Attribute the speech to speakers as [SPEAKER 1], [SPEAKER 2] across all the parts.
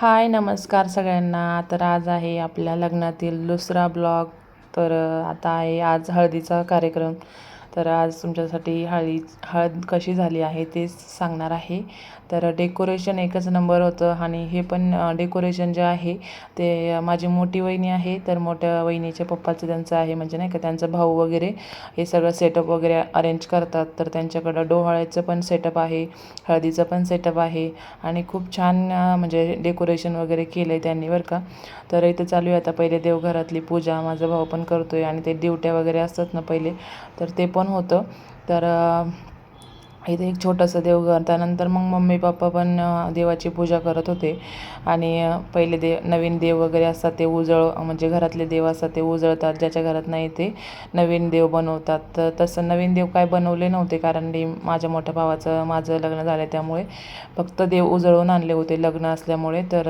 [SPEAKER 1] हाय नमस्कार सगळ्यांना. तर आज आहे आपल्या लग्नातील दुसरा ब्लॉग. तर आता आहे आज हळदीचा कार्यक्रम. तर आज तुमच्यासाठी हळदी हळद कशी झाली आहे तेच सांगणार आहे. तर डेकोरेशन एकच नंबर होतं आणि हे पण डेकोरेशन जे आहे ते माझी मोठी वहिनी आहे. तर मोठ्या वहिनीच्या पप्पाचं त्यांचं आहे म्हणजे नाही का त्यांचा भाऊ वगैरे हे सगळं सेटअप वगैरे अरेंज करतात. तर त्यांच्याकडं डोहाळ्याचं पण सेटअप आहे हळदीचं पण सेटअप आहे आणि खूप छान म्हणजे डेकोरेशन वगैरे केलं आहे त्यांनी बरं का. तर इथं चालू आहे आता पहिले देवघरातली पूजा. माझा भाऊ पण करतो आहे आणि ते ड्युट्या वगैरे असतात ना पहिले तर ते पण होतं. तर इथे एक छोटंसं देवघर त्यानंतर मग मम्मी पप्पा पण देवाची पूजा करत होते. आणि पहिले देव नवीन देव वगैरे असतात ते उजळ म्हणजे घरातले देव असतात ते उजळतात. ज्याच्या घरात नाही ते नवीन देव बनवतात. तर तसं नवीन देव काय बनवले नव्हते. कारण ते माझ्या मोठ्या भावाचं माझं लग्न झालं त्यामुळे फक्त देव उजळून आणले होते. लग्न असल्यामुळे. तर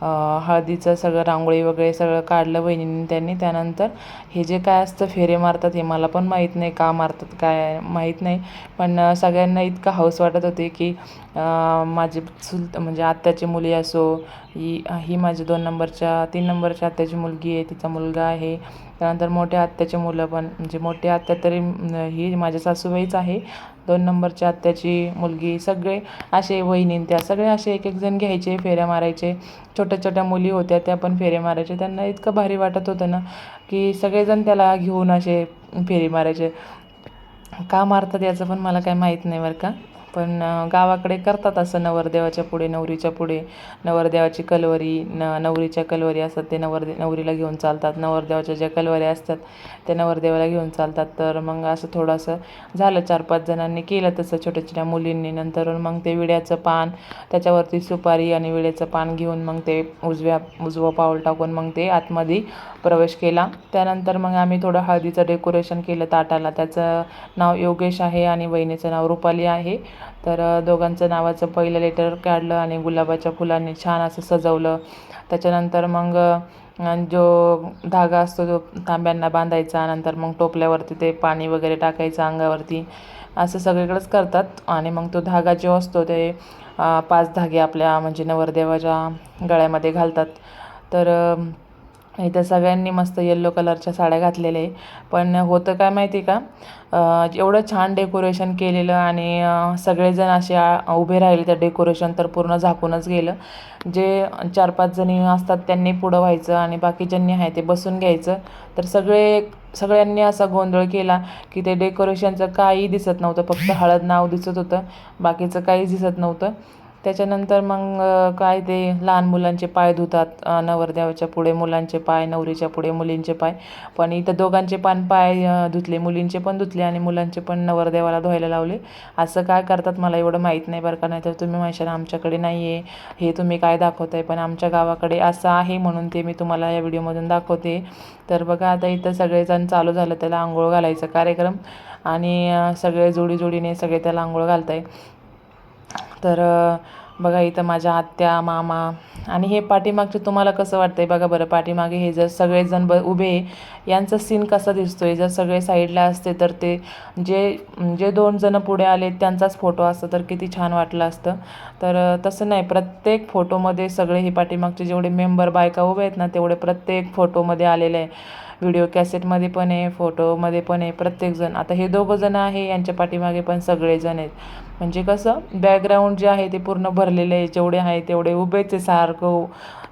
[SPEAKER 1] हळदीचं सगळं रांगोळी वगैरे सगळं काढलं बहिणींनी त्यांनी. त्यानंतर हे जे काय असतं फेरे मारतात हे मला पण माहीत नाही का मारतात काय माहीत नाही. पण सगळ्यांना इतकं हौस वाटत होते की माझी चुलत म्हणजे आत्याची मुली असो ही ही माझी दोन नंबरच्या तीन नंबरच्या आत्याची मुलगी आहे तिचा मुलगा आहे. त्यानंतर मोठ्या आत्याची मुलं पण म्हणजे मोठ्या आत्या तरी ही माझ्या सासूबाईच आहे. दोन नंबरच्या आत्याची मुलगी सगळे असे वहिनी त्या सगळे असे एक एक जण घ्यायचे फेऱ्या मारायचे. छोट्या छोट्या मुली होत्या त्या पण फेरे मारायचे. त्यांना इतकं भारी वाटत होतं ना की सगळेजण त्याला घेऊन असे फेरी मारायचे. का मारतात याचं पण मला काही माहीत नाही बरं का. पण गावाकडे करतात असं नवरदेवाच्या पुढे नवरीच्या पुढे. नवरदेवाची कलवरी न नवरीच्या कलवरी असतात ते नवरदे नवरीला घेऊन चालतात. नवरदेवाच्या ज्या कलवऱ्या असतात त्या नवरदेवाला घेऊन चालतात. तर मग असं थोडंसं झालं चार पाच जणांनी केलं तसं छोट्या छोट्या मुलींनी. नंतर मग ते विड्याचं पान त्याच्यावरती सुपारी आणि विड्याचं पान घेऊन मग ते उजव्या उजवं पाऊल टाकून मग ते आतमध्ये प्रवेश केला. त्यानंतर मग आम्ही थोडं हळदीचं डेकोरेशन केलं ताटाला. त्याचं नाव योगेश आहे आणि बहिणीचं नाव रुपाली आहे. तर दोघांचं नावाचं पहिलं लेटर काढलं आणि गुलाबाच्या फुलांनी छान असं सजवलं. त्याच्यानंतर मग जो धागा असतो तो तांब्यांना बांधायचा. नंतर मग टोपल्यावरती ते पाणी वगैरे टाकायचं अंगावरती. असं सगळीकडेच करतात. आणि मग तो धागा जो असतो ते पाच धागे आपल्या म्हणजे नवरदेवाच्या गळ्यामध्ये घालतात. तर इथं सगळ्यांनी मस्त येल्लो कलरच्या साड्या घातलेल्या आहे पण होतं काय माहिती का? एवढं छान डेकोरेशन केलेलं आणि सगळेजण असे उभे राहिले. त्या डेकोरेशन तर पूर्ण झाकूनच गेलं. जे चार पाच जणी असतात त्यांनी पुढं व्हायचं आणि बाकीच्यांनी आहे ते बसून घ्यायचं. तर सगळे सगळ्यांनी असा गोंधळ केला की ते डेकोरेशनचं काही दिसत नव्हतं. फक्त हळद नाव दिसत होतं. बाकीचं काहीच दिसत नव्हतं. त्याच्यानंतर मग काय ते लहान मुलांचे पाय धुतात नवरदेवाच्या पुढे मुलांचे पाय नवरीच्या पुढे मुलींचे पाय. पण इथं दोघांचे पण पाय धुतले मुलींचे पण धुतले आणि मुलांचे पण नवरदेवाला धुवायला लावले. असं काय करतात मला एवढं माहीत नाही बरं का नाही तर तुम्ही म्हणशाल आमच्याकडे नाही आहे हे तुम्ही काय दाखवताय? पण आमच्या गावाकडे असं आहे म्हणून ते मी तुम्हाला या व्हिडिओमधून दाखवते. तर बघा आता इथं सगळेजण चालू झालं त्याला आंघोळ घालायचा कार्यक्रम. आणि सगळे जोडी जोडीने सगळे त्याला आंघोळ घालत आहे तर बघा इथं माझ्या आत्या मामा आणि हे पाठीमागचे तुम्हाला कसं वाटतं आहे बघा बरं पाठीमागे हे जर सगळेजण ब उभे यांचा सीन कसा दिसतो आहे जर सगळे साईडला असते तर ते जे जे दोन जणं पुढे आले त्यांचाच फोटो असतं तर किती छान वाटलं असतं. तर तसं नाही प्रत्येक फोटोमध्ये सगळे हे पाठीमागचे जेवढे मेंबर बायका उभे आहेत ना तेवढे प्रत्येक फोटोमध्ये आलेले आहे. व्हिडिओ कॅसेटमध्ये पण आहे फोटोमध्ये पण आहे प्रत्येकजण. आता हे दोघंजण आहे यांच्या पाठीमागे पण सगळेजण आहेत. म्हणजे कसं बॅकग्राऊंड जे आहे ते पूर्ण भरलेलं आहे. जेवढे आहे तेवढे उभेच आहे सारखं.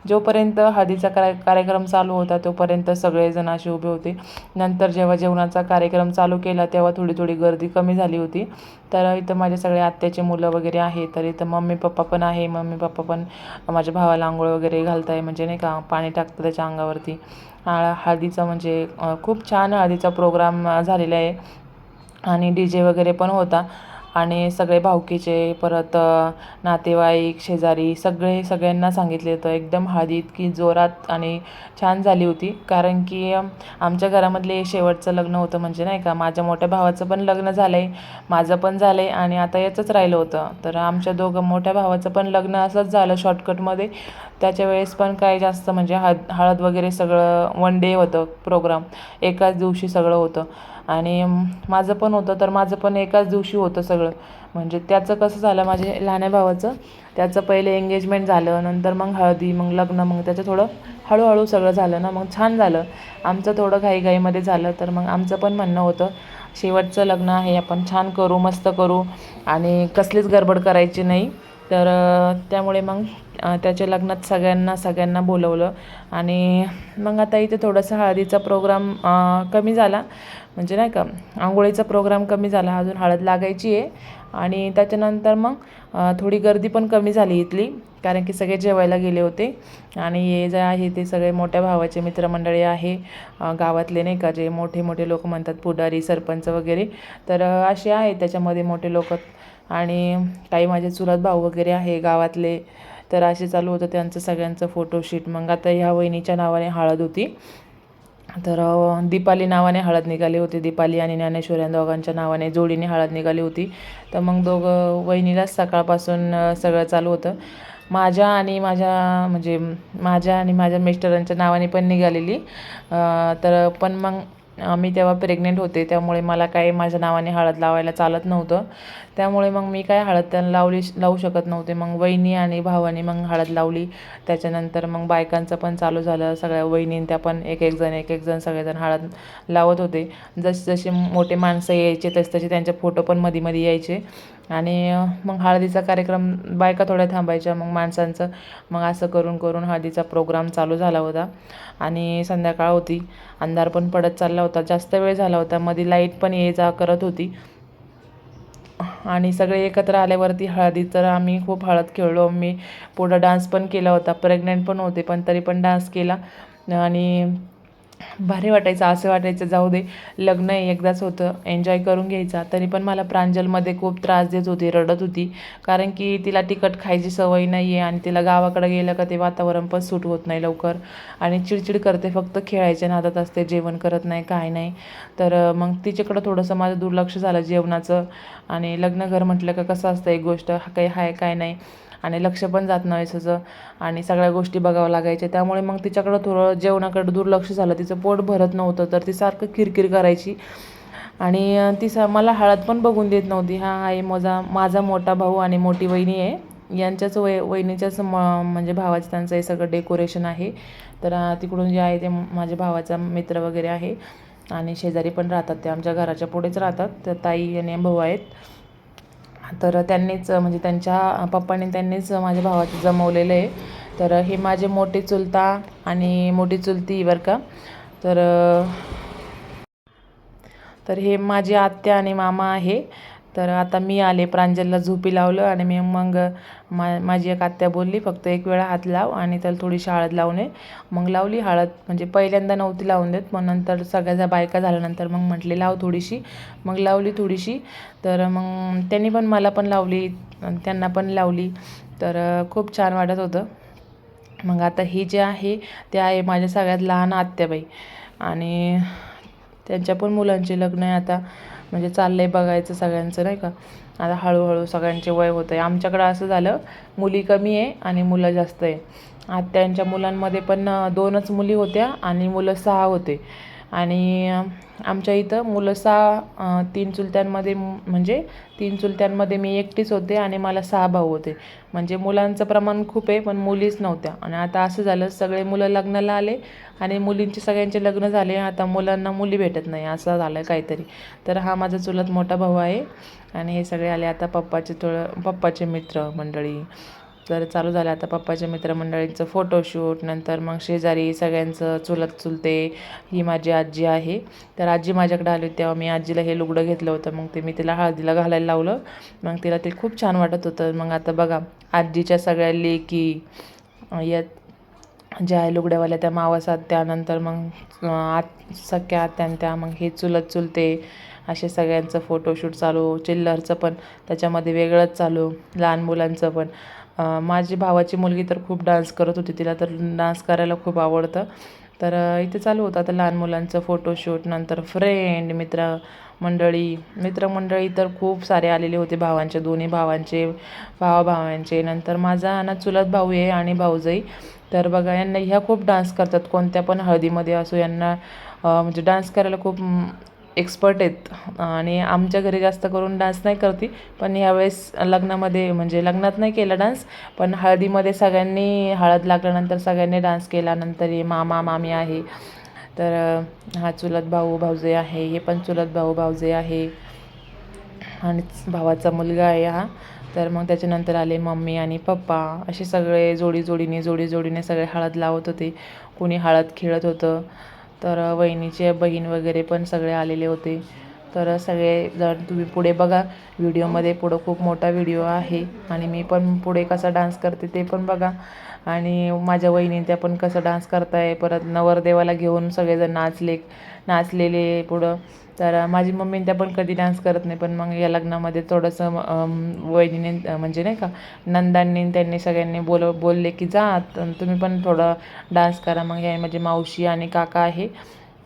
[SPEAKER 1] जोपर्यंत हळदीचा कार्य कार्यक्रम चालू होता तोपर्यंत सगळेजण असे उभे होते. नंतर जेव्हा जेवणाचा कार्यक्रम चालू केला तेव्हा थोडी थोडी गर्दी कमी झाली होती. तर इथं माझे सगळे आत्याचे मुलं वगैरे आहे तर इथं मम्मी पप्पा पण आहे. मम्मी पप्पा पण माझ्या भावाला आंघोळ वगैरे घालत आहे म्हणजे नाही का पाणी टाकतं त्याच्या अंगावरती. हळदीचा म्हणजे खूप छान हळदीचा प्रोग्राम झालेला आहे. आणि डी जे वगैरे पण होता. आणि सगळे भावकीचे परत नातेवाईक शेजारी सगळे सगळ्यांना सांगितले होतं. एकदम हळदी इतकी जोरात आणि छान झाली होती. कारण की आमच्या घरामधले शेवटचं लग्न होतं म्हणजे नाही का? माझ्या मोठ्या भावाचं पण लग्न झालं आहे माझं पण झालं आहे आणि आता याचंच राहिलं होतं. तर आमच्या दोघं मोठ्या भावाचं पण लग्न असंच झालं शॉर्टकटमध्ये त्याच्या वेळेस पण काय जास्त म्हणजे हळद हळद वगैरे सगळं वन डे होतं प्रोग्राम एकाच दिवशी सगळं होतं. आणि माझं पण होतं तर माझं पण एकाच दिवशी होतं सगळं. म्हणजे त्याचं कसं झालं माझ्या लहान्या भावाचं त्याचं पहिले एंगेजमेंट झालं नंतर मग हळदी मग लग्न मग त्याचं थोडं हळूहळू सगळं झालं ना मग छान झालं. आमचं थोडं घाईघाईमध्ये झालं तर मग आमचं पण म्हणणं होतं शेवटचं लग्न आहे आपण छान करू मस्त करू आणि कसलीच गडबड करायची नाही. तर त्यामुळे मग त्याच्या लग्नात सगळ्यांना सगळ्यांना बोलवलं. आणि मग आता इथे थोडंसं हळदीचा प्रोग्राम कमी झाला. म्हणजे नाही का आंघोळीचा प्रोग्राम कमी झाला. अजून हळद लागायची आहे. आणि त्याच्यानंतर मग थोडी गर्दी पण कमी झाली इथली. कारण की सगळे जेवायला गेले होते. आणि हे जे आहे ते सगळे मोठ्या भावाचे मित्रमंडळी आहे गावातले नाही का जे मोठे मोठे लोक म्हणतात पुढारी सरपंच वगैरे. तर असे आहेत त्याच्यामध्ये मोठे लोक. आणि काही माझे चुलत भाऊ वगैरे आहे गावातले. तर असे चालू होतं त्यांचं सगळ्यांचं फोटोशूट मग आता ह्या वहिनीच्या नावाने हळद होती. तर दीपाली नावाने हळद निघाली होती. दीपाली आणि ज्ञानेश्वर या दोघांच्या नावाने जोडीने हळद निघाली होती. तर मग दोघं वहिनीलाच सकाळपासून सगळं चालू होतं. माझ्या आणि माझ्या म्हणजे माझ्या आणि माझ्या मिस्टरांच्या नावाने पण निघालेली. तर पण मग मी तेव्हा प्रेग्नेंट होते त्यामुळे मला काही माझ्या नावाने हळद लावायला चालत नव्हतं. त्यामुळे मग मी काय हळद त्यांना लावली लावू शकत नव्हते. मग वहिनी आणि भावाने मग हळद लावली. त्याच्यानंतर मग बायकांचं पण चालू झालं. सगळ्या वहिनीन त्या पण एक एक जण एक एक जण सगळेजण हळद लावत होते. जसे जसे मोठे माणसं यायचे तसे तसे त्यांचे फोटो पण मध्ये मध्ये यायचे. आणि मग हळदीचा कार्यक्रम बायका थोड्या थांबायच्या मग माणसांचं मग असं करून करून हळदीचा प्रोग्राम चालू झाला होता. आणि संध्याकाळ होती. अंधार पण पडत चालला होता. जास्त वेळ झाला होता. मध्ये लाइट पण ये जा करत होती. आणि सगळे एकत्र आल्यावरती हळदी तर आम्ही खूप हळद खेळलो. मी पुढं डान्स पण केला होता. प्रेग्नेंट पण होते पण तरी पण डान्स केला. आणि भारी वाटायचं असं वाटायचं जाऊ दे लग्न आहे एकदाच होतं एन्जॉय करून घ्यायचा. तरी पण मला प्रांजलमध्ये खूप त्रास देत होती रडत होती. कारण की तिला तिखट खायची सवय नाही आहे आणि तिला गावाकडे गेलं का ते वातावरण पण सूट होत नाही लवकर. आणि चिडचिड करते फक्त खेळायच्या नादात असते जेवण करत नाही काय नाही. तर मग तिच्याकडं थोडंसं माझं दुर्लक्ष झालं जेवणाचं. आणि लग्नघर म्हटलं का कसं असतं एक गोष्ट काही हाय काय नाही. आणि लक्ष पण जात नाही असं आणि सगळ्या गोष्टी बघावं लागायच्या. त्यामुळे मग तिच्याकडं थोडं जेवणाकडं दुर्लक्ष झालं. तिचं पोट भरत नव्हतं तर ती सारखं किरकिर करायची. आणि ती स मला हळद पण बघून देत नव्हती. हा आहे माझा माझा मोठा भाऊ आणि मोठी वहिनी आहे. यांच्याच वय वहिनीच्याच म म्हणजे भावाचं त्यांचं हे सगळं डेकोरेशन आहे. तर तिकडून जे आहे ते माझ्या भावाचा मित्र वगैरे आहे. आणि शेजारी पण राहतात. ते आमच्या घराच्या पुढेच राहतात. तर ताई आणि भाऊ आहेत. तर त्यांनीच म्हणजे त्यांच्या पप्पाने त्यांनीच माझ्या भावाचं जमवलेलं आहे. तर हे माझे मोठे चुलता आणि मोठी चुलती बरं का. तर तर हे माझी आत्या आणि मामा आहे. तर आता मी आले प्रांजलला झोपी लावलं आणि मी मग मा माझी एक आत्या बोलली फक्त एक वेळा हात लाव आणि त्याला थोडीशी हळद लावणे मग लावली हळद म्हणजे पहिल्यांदा नव्हती लावून देत मग नंतर सगळ्या बायका झाल्यानंतर मग म्हटले लाव थोडीशी. मग लावली थोडीशी तर मग त्यांनी पण मला पण लावली त्यांना पण लावली तर खूप छान वाटत होतं. मग आता ही जे आहे ते आहे माझ्या सगळ्यात लहान आत्याबाई. आणि त्यांच्या पण मुलांचे लग्न आहे आता. म्हणजे चाललं आहे बघायचं सगळ्यांचं नाही का? आता हळूहळू सगळ्यांचे वय होतं आहे आमच्याकडं असं झालं मुली कमी आहे आणि मुलं जास्त आहे. आत्यांच्या मुलांमध्ये पण दोनच मुली होत्या आणि मुलं सहा होते. आणि आमच्या इथं मुलं सहा तीन चुलत्यांमध्ये म्हणजे तीन चुलत्यांमध्ये मी एकटीच होते आणि मला सहा भाऊ होते. म्हणजे मुलांचं प्रमाण खूप आहे पण मुलीच नव्हत्या. आणि आता असं झालं सगळे मुलं लग्नाला आले आणि मुलींचे सगळ्यांचे लग्न झाले. आता मुलांना मुली भेटत नाही असं झालं काहीतरी. तर हा माझा चुलत मोठा भाऊ आहे. आणि हे सगळे आले आता पप्पाचे थोडं पप्पाचे मित्र मंडळी. तर चालू झालं आता पप्पाच्या मित्रमंडळींचं फोटोशूट नंतर मग शेजारी सगळ्यांचं चुलत चुलते ही माझी आजी आहे. तर आजी माझ्याकडे आली होती तेव्हा मी आजीला हे लुगडं घेतलं होतं. मग ते मी तिला हळदीला घालायला लावलं. मग तिला ते खूप छान वाटत होतं. मग आता बघा आजीच्या सगळ्या लेकी अं, या ज्या आहे लुगड्यावाल्या त्या मावसात त्यानंतर मग आत सख्या आत्यांत्या मग हे चुलत चुलते असे सगळ्यांचं फोटोशूट चालू चिल्लरचं पण त्याच्यामध्ये वेगळंच चालू लहान मुलांचं पण. माझी भावाची मुलगी तर खूप डान्स करत होती तिला तर डान्स करायला खूप आवडतं. तर इथे चालू होतं आता लहान मुलांचं फोटोशूट नंतर फ्रेंड मित्र मंडळी. मित्रमंडळी तर खूप सारे आलेले होते भावांचे दोन्ही भावांचे भावाभावांचे नंतर माझा ना चुलत भाऊ आहे आणि भाऊजाई. तर बघा यांना ह्या खूप डान्स करतात कोणत्या पण हळदीमध्ये असो यांना म्हणजे डान्स करायला खूप एक्सपर्ट आहेत. आणि आमच्या घरी जास्त करून डान्स नाही करते पण यावेळेस लग्नामध्ये म्हणजे लग्नात नाही केला डान्स पण हळदीमध्ये सगळ्यांनी हळद लागल्यानंतर सगळ्यांनी डान्स केला नंतर हे मामा मामी आहे. तर हा चुलत भाऊ भाऊजे आहे हे पण चुलत भाऊ भाऊजे आहे. आणि भावाचा मुलगा आहे हा. तर मग त्याच्यानंतर आले मम्मी आणि पप्पा. असे सगळे जोडी जोडीने जोडी जोडीने सगळे हळद लावत होते. कोणी हळद खेळत होतं. तर वहिनीचे बहीण वगैरे पण सगळे आलेले होते. तर सगळे जर तुम्ही पुढे बघा. व्हिडिओमध्ये पुढं खूप मोठा व्हिडिओ आहे. आणि मी पण पुढे कसा डान्स करते ते पण बघा. आणि माझ्या वहिनी त्या पण कसं डान्स करताय परत नवरदेवाला घेऊन सगळेजण नाचले नाचलेले पुढं. तर माझी मम्मी त्या पण कधी डान्स करत नाही पण मग या लग्नामध्ये थोडंसं वहिनीने म्हणजे नाही का नंदांनी त्यांनी सगळ्यांनी बोल बोलले की जा तुम्ही पण थोडं डान्स करा. मग हे माझी मावशी आणि काका आहे.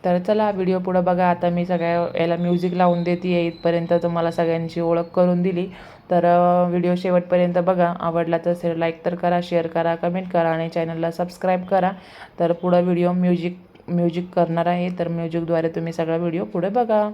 [SPEAKER 1] तर चला व्हिडिओ पुढं बघा. आता मी सगळ्या याला म्युझिक लावून देते इथपर्यंत. तुम्हाला सगळ्यांची ओळख करून दिली. तर व्हिडिओ शेवटपर्यंत बघा. आवडला तर लाईक तर करा शेअर करा कमेंट करा आणि चॅनलला सबस्क्राईब करा. तर पुढं व्हिडिओ म्युझिक म्युझिक करणार आहे तर म्युझिकद्वारे तुम्ही सगळा व्हिडिओ पुढे बघा.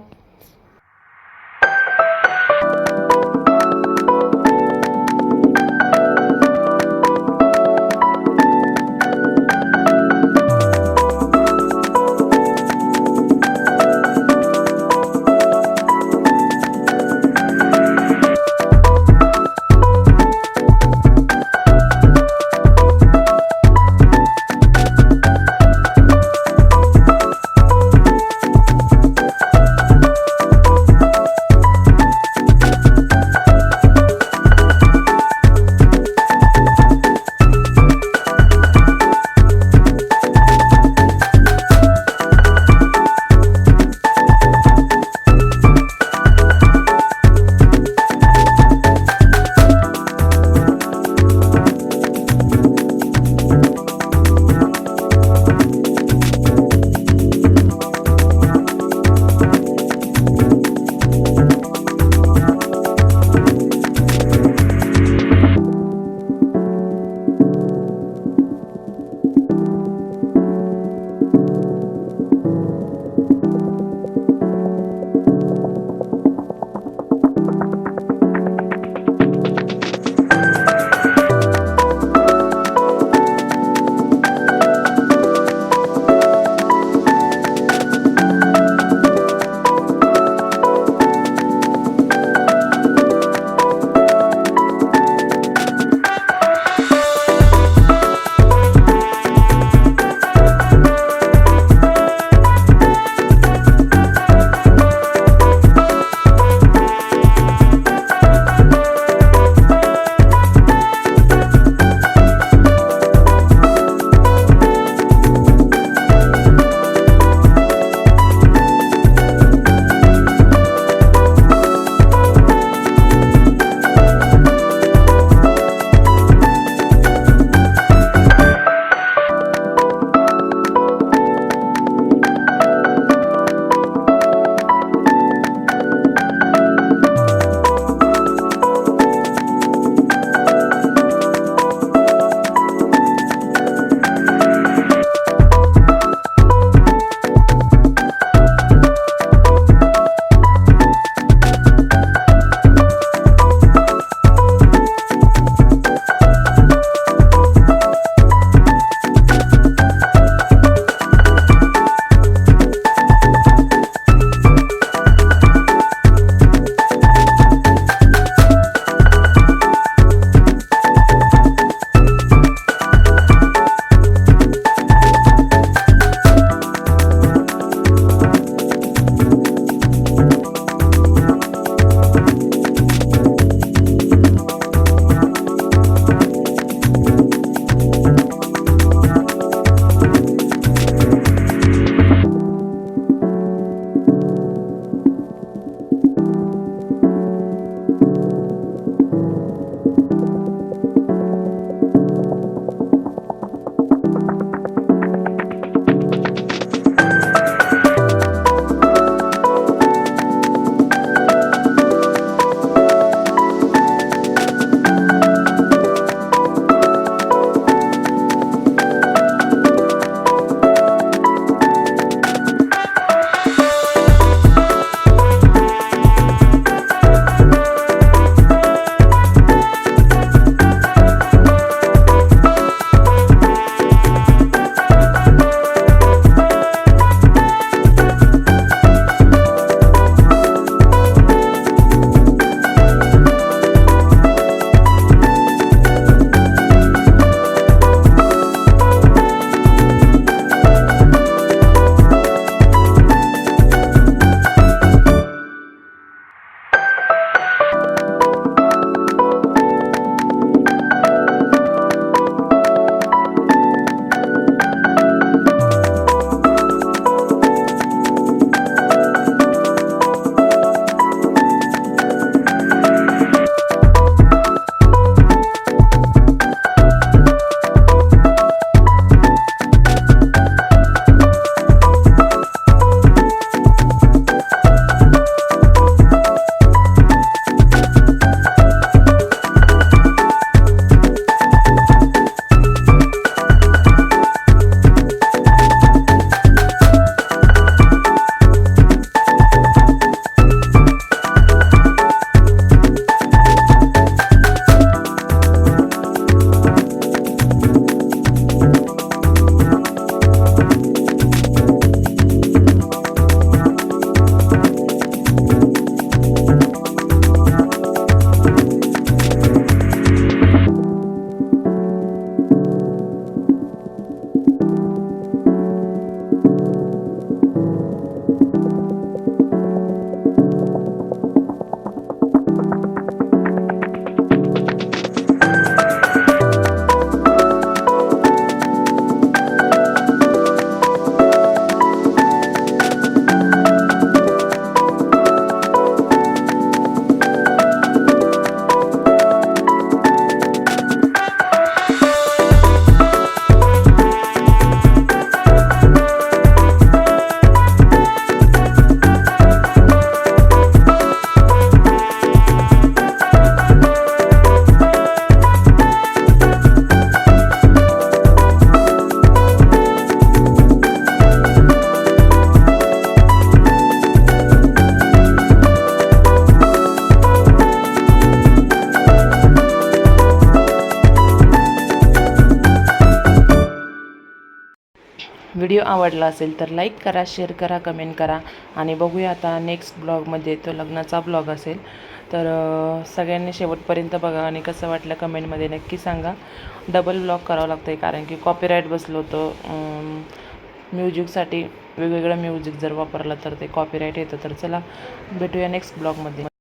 [SPEAKER 1] व्हिडिओ आवडला असेल तर लाईक करा शेअर करा कमेंट करा. आणि बघूया आता नेक्स्ट ब्लॉगमध्ये तो लग्नाचा ब्लॉग असेल. तर सगळ्यांनी शेवटपर्यंत बघा आणि कसं वाटलं कमेंटमध्ये नक्की सांगा. डबल ब्लॉग करावं लागतं आहे कारण की कॉपीराईट बसलं होतं. म्युझिकसाठी वेगवेगळं म्युझिक जर वापरलं तर ते कॉपीराईट येतं. तर चला भेटूया नेक्स्ट ब्लॉगमध्ये